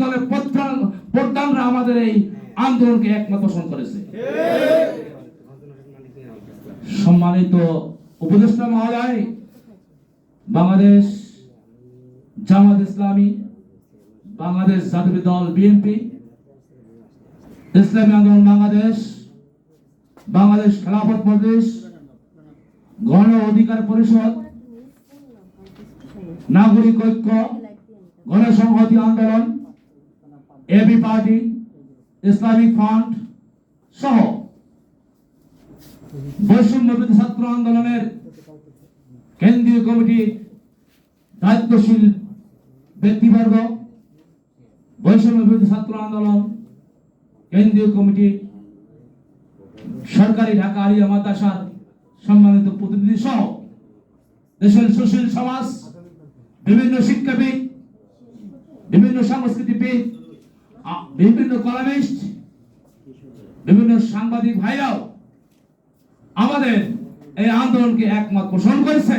দলের প্রধান প্রধানরা আমাদের এই আন্দোলনকে একমত পোষণ করেছে। সম্মানিত উপদেষ্টা মহোদয়, বাংলাদেশ জামাত ইসলামী, বাংলাদেশ জাতীয় দল বিএনপি, ইসলামী আন্দোলন বাংলাদেশ বাংলাদেশ খেলাফত মজলিস, গণ অধিকার পরিষদ, নাগরিক ঐক্য, গণসংহতি আন্দোলন এবি পার্টি ইসলামিক ফ্রন্ট সহ বৈষম্য ছাত্র আন্দোলনের কেন্দ্রীয় কমিটির দায়িত্বশীল ব্যক্তিবর্গ, বৈষম্য ছাত্র আন্দোলন, কেন্দ্রীয় কমিটি, সরকারি ঢাকা আলিয়া মাদ্রাসার সম্মানিত প্রতিনিধি সহ দেশের সুশীল সমাজ, বিভিন্ন শিক্ষাবিদ, বিভিন্ন সংস্কৃতিবিদ বিভিন্ন কলামিস্ট, বিভিন্ন সাংবাদিক ভাইরাও আমাদের এই আন্দোলনকে একমত পোষণ করেছে।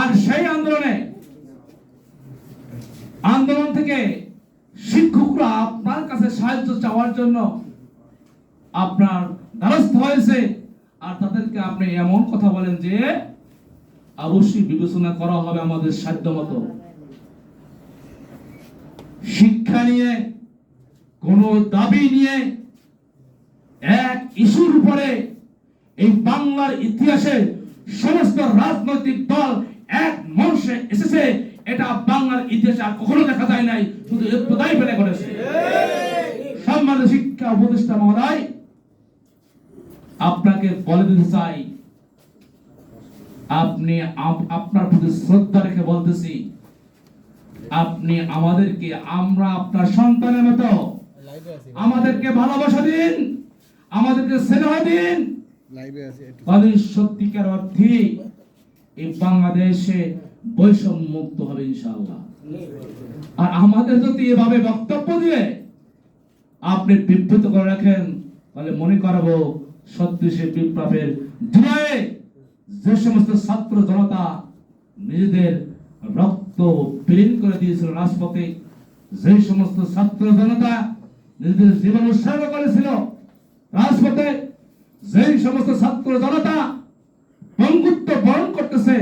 আর সেই আন্দোলনে আন্দোলন থেকে শিক্ষকরা আপনার কাছে সাহায্য চাওয়ার জন্য আপনার দ্বারস্থ হয়েছে। আর তাদেরকে আপনি এমন কথা বলেন যে, অবশ্যই বিবেচনা করা হবে আমাদের সাধ্য মতো শিক্ষা নিয়ে, কোন দাবি নিয়ে এক ইস্যুর উপরে এই বাংলার ইতিহাসে সমস্ত রাজনৈতিক দল এক মঞ্চে এসেছে। এটা বাংলার ইতিহাসে আর কখনো দেখা যায় নাই, শুধু একটুদাই ফেলে করেছে সম্মানিত শিক্ষা উপদেষ্টা মহোদয়, আপনাকে বলে দিতে চাই, আপনি আপনার প্রতি শ্রদ্ধা রেখে বলতেছি আপনি আমাদেরকে, আমরা আপনার সন্তানের মতো। আমাদেরকে ভালোবাসা দিন, আমাদেরকে স্নেহ দিন। সত্যিকার অর্থে এই বাংলাদেশে বৈষম্য মুক্ত হবে ইনশাআল্লাহ। আর আমাদের যদি এভাবে বক্তব্য দিয়ে আপনি বিব্রত করে রাখেন, তাহলে মনে করব সত্যি সে বিপ্লবের যে সমস্ত ছাত্র জনতা নিজেদের রক্ত বিলীন করে দিয়েছিল রাজপথে। যে সমস্ত ছাত্র জনতা নিজেদের জীবন উৎসর্গ করেছিল রাজপথে, যেই সমস্ত ছাত্র জনতা পঙ্গুত্ব বরণ করতেছে,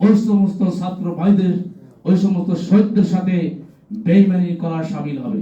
ওই সমস্ত ছাত্র ভাইদের, ওই সমস্ত শহীদদের সাথে বেইমানি করা সামিল হবে।